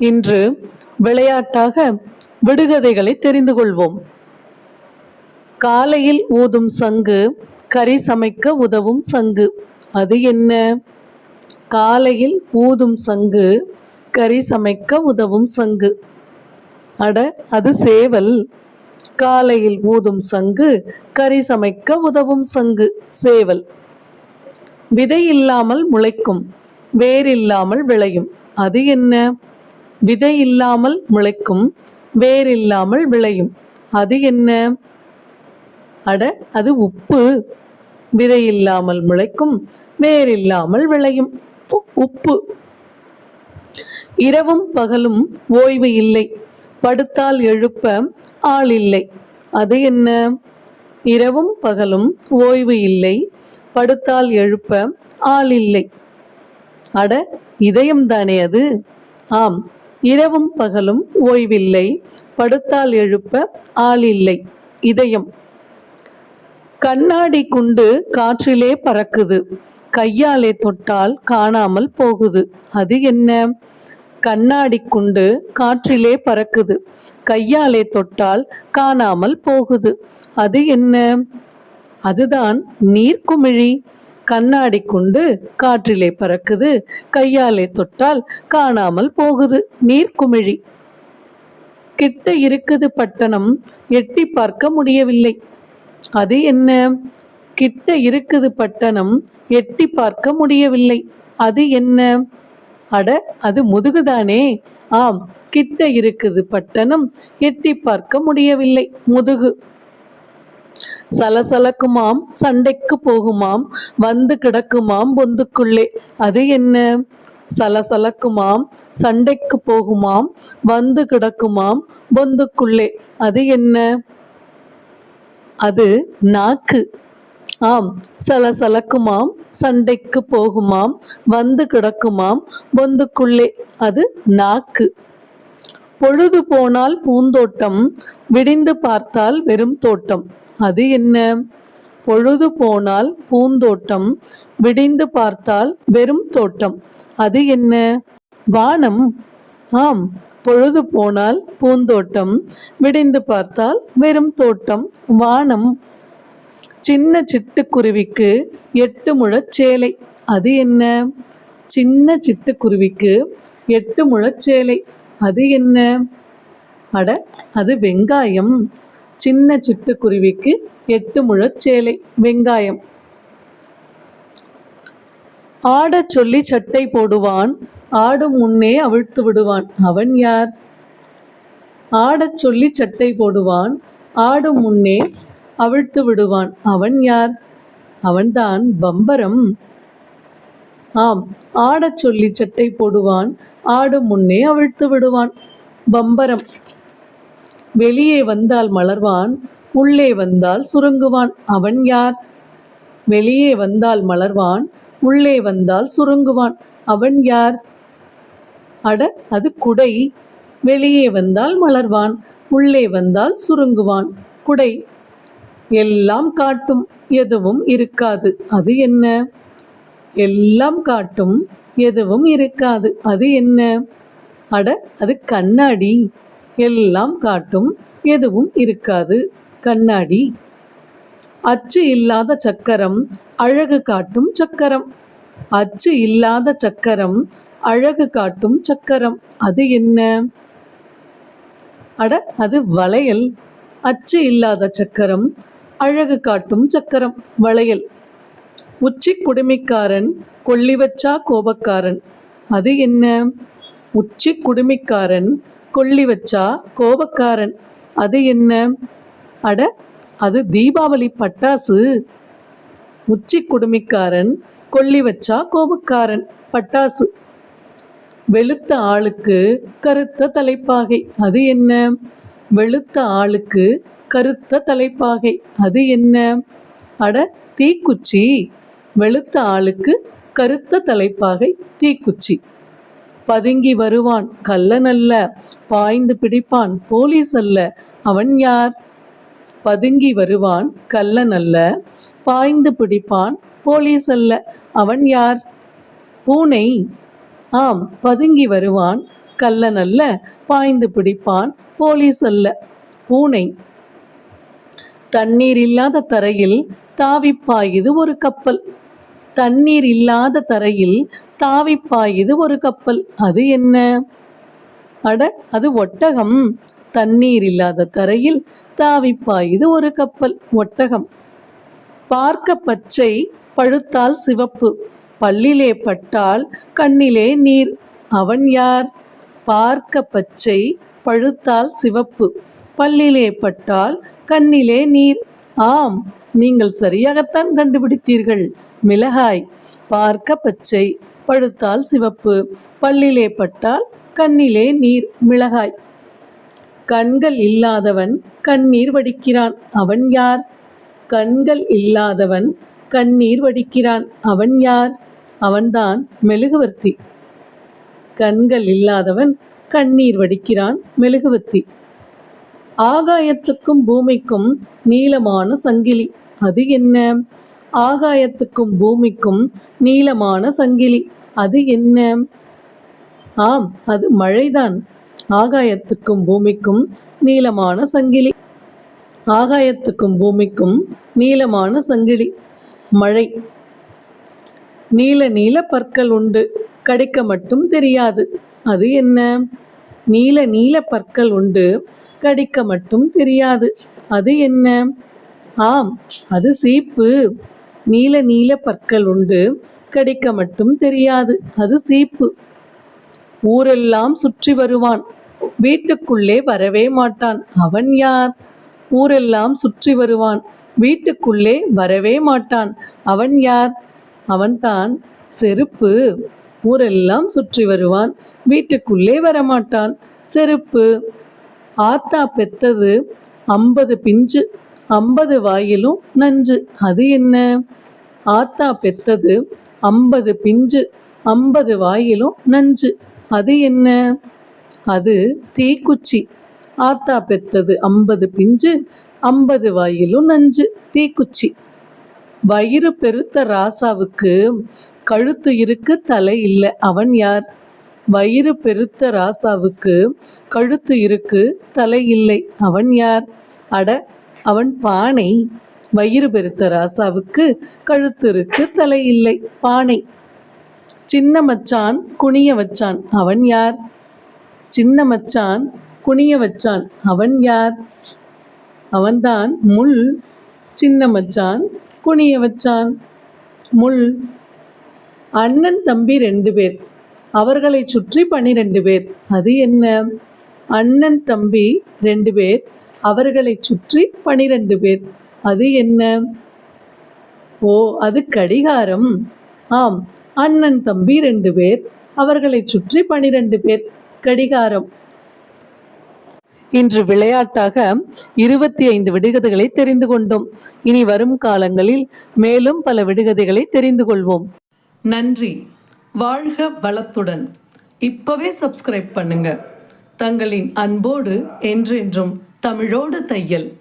இன்று விளையாட்டாக விடுகதைகளை தெரிந்து கொள்வோம். காலையில் ஊதும் சங்கு கறி சமைக்க உதவும் சங்கு. அது என்ன? காலையில் ஊதும் சங்கு கறி சமைக்க உதவும் சங்கு. அட அது சேவல். காலையில் ஊதும் சங்கு கறி சமைக்க உதவும் சங்கு சேவல். விதை இல்லாமல் முளைக்கும் வேரில்லாமல் விளையும். அது என்ன? விதை இல்லாமல் முளைக்கும் வேரில்லாமல் விளையும். அது என்ன? அட அது உப்பு. விதை இல்லாமல் முளைக்கும் வேரில்லாமல் விளையும். உப்பு. இரவும் பகலும் ஓய்வு இல்லை. படுத்தால் எழுப்ப ஆள் இல்லை. அது என்ன? இரவும் பகலும் ஓய்வு இல்லை. படுத்தால் எழுப்ப ஆள் இல்லை. அட இதயம் தானே அது? ஆம். இரவும் பகலும் ஓய்வில்லை படுத்தால் எழுப்ப ஆள் இல்லை இதயம். கண்ணாடி குண்டு காற்றிலே பறக்குது கையாலே தொட்டால் காணாமல் போகுது. அது என்ன? கண்ணாடி குண்டு காற்றிலே பறக்குது கையாலே தொட்டால் காணாமல் போகுது. அது என்ன? அதுதான் நீர்க்குமிழி. கண்ணாடி குண்டு காற்றிலே பறக்குது. கையாலே தொட்டால் காணாமல் போகுது. நீர்க்குமிழி கிட்ட இருக்குது பட்டணம். எட்டி பார்க்க முடியவில்லை. அது என்ன? கிட்ட இருக்குது பட்டணம். எட்டி பார்க்க முடியவில்லை. அது என்ன? அட அது முதுகுதானே? ஆம் கிட்ட இருக்குது பட்டணம். எட்டி பார்க்க முடியவில்லை. முதுகு. சலசலக்குமாம் சண்டைக்கு போகுமாம் வந்து கிடக்குமாம் பொந்துக்குள்ளே. அது என்ன? சலசலக்குமாம் சண்டைக்கு போகுமாம் வந்து கிடக்குமாம் பொந்துக்குள்ளே. அது என்ன? அது நாக்கு. ஆம் சலசலக்குமாம் சண்டைக்கு போகுமாம் வந்து கிடக்குமாம் பொந்துக்குள்ளே. அது நாக்கு. பொழுது போனால் பூந்தோட்டம் விடிந்து பார்த்தால் வெறும் தோட்டம். அது என்ன? பொழுது போனால் பூந்தோட்டம் விடிந்து பார்த்தால் வெறும் தோட்டம். அது என்ன? வானம். ஆம் பொழுது போனால் பூந்தோட்டம் விடிந்து பார்த்தால் வெறும் தோட்டம் வானம். சின்ன சிட்டுக்குருவிக்கு எட்டு முழச் சேலை. அது என்ன? சின்ன சிட்டுக்குருவிக்கு எட்டு முழச் சேலை. அது என்ன? அட அது வெங்காயம். சின்ன சிட்டுக்குருவிக்கு எட்டு முழச் சேலை. வெங்காயம். ஆடச் சொல்லி சட்டை போடுவான். ஆடும் முன்னே அவிழ்த்து விடுவான். அவன் யார்? ஆடச் சொல்லி சட்டை போடுவான். ஆடும் முன்னே அவிழ்த்து விடுவான். அவன் யார்? அவன்தான் பம்பரம். ஆம் ஆடச் சொல்லி சட்டை போடுவான். ஆடும் முன்னே அவிழ்த்து விடுவான். பம்பரம். வெளியே வந்தால் மலர்வான் உள்ளே வந்தால் சுருங்குவான். அவன் யார்? வெளியே வந்தால் மலர்வான் உள்ளே வந்தால் சுருங்குவான். அவன் யார்? அட அது குடை. வெளியே வந்தால் மலர்வான் உள்ளே வந்தால் சுருங்குவான். குடை. எல்லாம் காட்டும் எதுவும் இருக்காது. அது என்ன? எல்லாம் காட்டும் எதுவும் இருக்காது. அது என்ன? அட அது கண்ணாடி. எல்லாம் காட்டும் எதுவும் இருக்காது. கண்ணாடி. அச்சு இல்லாத சக்கரம் அழகு காட்டும் சக்கரம். அச்சு இல்லாத சக்கரம் அழகு காட்டும் சக்கரம். அது என்ன? அட அது வளையல். அச்சு இல்லாத சக்கரம் அழகு காட்டும் சக்கரம் வளையல். உச்சி குடுமிக்காரன் கொள்ளி வச்சா கோபக்காரன். அது என்ன? உச்சி குடுமிக்காரன் கொள்ளி வச்சா கோபக்காரன். அது என்ன? அட அது தீபாவளி பட்டாசு. உச்சி குடுமிக்காரன் கொள்ளி வச்சா கோபக்காரன். பட்டாசு. வெளுத்த ஆளுக்கு கருத்த தலைப்பாகை. அது என்ன? வெளுத்த ஆளுக்கு கருத்த தலைப்பாகை. அது என்ன? அட தீக்குச்சி. வெளுத்த ஆளுக்கு கருத்த தலைப்பாகை தீக்குச்சி. பதுங்கி வருவான். கள்ளன் அல்ல பாய்ந்து பிடிப்பான். போலீஸ் அல்ல அவன் யார்? பதுங்கி வருவான். கள்ளன் அல்ல பாய்ந்து பிடிப்பான். போலீஸ் அல்ல அவன் யார்? பூனை. ஆம் பதுங்கி வருவான். கள்ளன் அல்ல பாய்ந்து பிடிப்பான். போலீஸ் அல்ல பூனை. தண்ணீர் இல்லாத தரையில் தாவிப்பாயுது ஒரு கப்பல். தண்ணீர் இல்லாத தரையில் தாவிப்பாயுது ஒரு கப்பல். அது என்ன? அட அது ஒட்டகம். தண்ணீர் இல்லாத தரையில் தாவிப்பாயுது ஒரு கப்பல். ஒட்டகம். பார்க்க பச்சை பழுத்தால் சிவப்பு. பல்லிலே பட்டால் கண்ணிலே நீர். அவன் யார்? பார்க்க பச்சை பழுத்தால் சிவப்பு. பல்லிலே பட்டால் கண்ணிலே நீர். ஆம் நீங்கள் சரியாகத்தான் கண்டுபிடித்தீர்கள். மிளகாய் பார்க்க பச்சை பழுத்தால் சிவப்பு பல்லிலே பட்டால் கண்ணிலே நீர் மிளகாய். கண்கள் இல்லாதவன் கண்ணீர் வடிக்கிறான் அவன் யார்? கண்கள் இல்லாதவன் கண்ணீர் வடிக்கிறான் அவன் யார்? அவன்தான் மெழுகுவர்த்தி. கண்கள் இல்லாதவன் கண்ணீர் வடிக்கிறான் மெழுகுவர்த்தி. ஆகாயத்துக்கும் பூமிக்கும் நீளமான சங்கிலி அது என்ன? ஆகாயத்துக்கும் பூமிக்கும் நீளமான சங்கிலி. அது என்ன? ஆம் அது மழைதான். ஆகாயத்துக்கும் பூமிக்கும் நீளமான சங்கிலி. ஆகாயத்துக்கும் பூமிக்கும் நீளமான சங்கிலி. மழை. நீல நீல பற்கள் உண்டு. கடிக்க மட்டும் தெரியாது. அது என்ன? நீல நீல பற்கள் உண்டு. கடிக்க மட்டும் தெரியாது. அது என்ன? ஆம் அது சீப்பு. நீல நீல பற்கள் உண்டு. கடிக்க மட்டும் தெரியாது. அது சீப்பு. ஊரெல்லாம் சுற்றி வருவான். வீட்டுக்குள்ளே வரவே மாட்டான். அவன் யார்? ஊரெல்லாம் சுற்றி வருவான். வீட்டுக்குள்ளே வரவே மாட்டான். அவன் யார்? அவன்தான் செருப்பு. ஊரெல்லாம் சுற்றி வருவான். வீட்டுக்குள்ளே வரமாட்டான். செருப்பு. ஆத்தா பெத்தது ஐம்பது பிஞ்சு. ஐம்பது வாயிலும் நஞ்சு. அது என்ன? ஆத்தா பெத்தது ஐம்பது பிஞ்சு ஐம்பது வாயிலும் நஞ்சு. அது என்ன? அது தீக்குச்சி. ஆத்தா பெத்தது ஐம்பது பிஞ்சு ஐம்பது வாயிலும் நஞ்சு. தீக்குச்சி. வயிறு பெருத்த ராசாவுக்கு கழுத்து இருக்கு தலை இல்லை. அவன் யார்? வயிறு பெருத்த ராசாவுக்கு கழுத்து இருக்கு தலை இல்லை. அவன் யார்? அட அவன் பானை வயிறு பெருத்த ராசாவுக்கு கழுத்திற்கு தலை இல்லை பானை. சின்ன மச்சான் குனிய வச்சான். அவன் யார்? சின்ன மச்சான் குனிய வச்சான். அவன் யார்? அவன்தான் முள் சின்ன மச்சான் குனிய வச்சான். முள். அண்ணன் தம்பி ரெண்டு பேர். அவர்களை சுற்றி பனிரெண்டு பேர். அது என்ன? அண்ணன் தம்பி ரெண்டு பேர். அவர்களை சுற்றி பனிரெண்டு பேர். அது என்ன? ஓ அது கடிகாரம். ஆம் அண்ணன் தம்பி ரெண்டு பேர். அவர்களை சுற்றி பனிரெண்டு பேர். கடிகாரம். இன்று விளையாட்டாக இருபத்தி ஐந்து விடுகதைகளை தெரிந்து கொண்டோம். இனி வரும் காலங்களில் மேலும் பல விடுகதைகளை தெரிந்து கொள்வோம். நன்றி. வாழ்க வளத்துடன். இப்பவே சப்ஸ்கிரைப் பண்ணுங்க. தங்களின் அன்போடு என்றென்றும் தமிழோடு தையல்.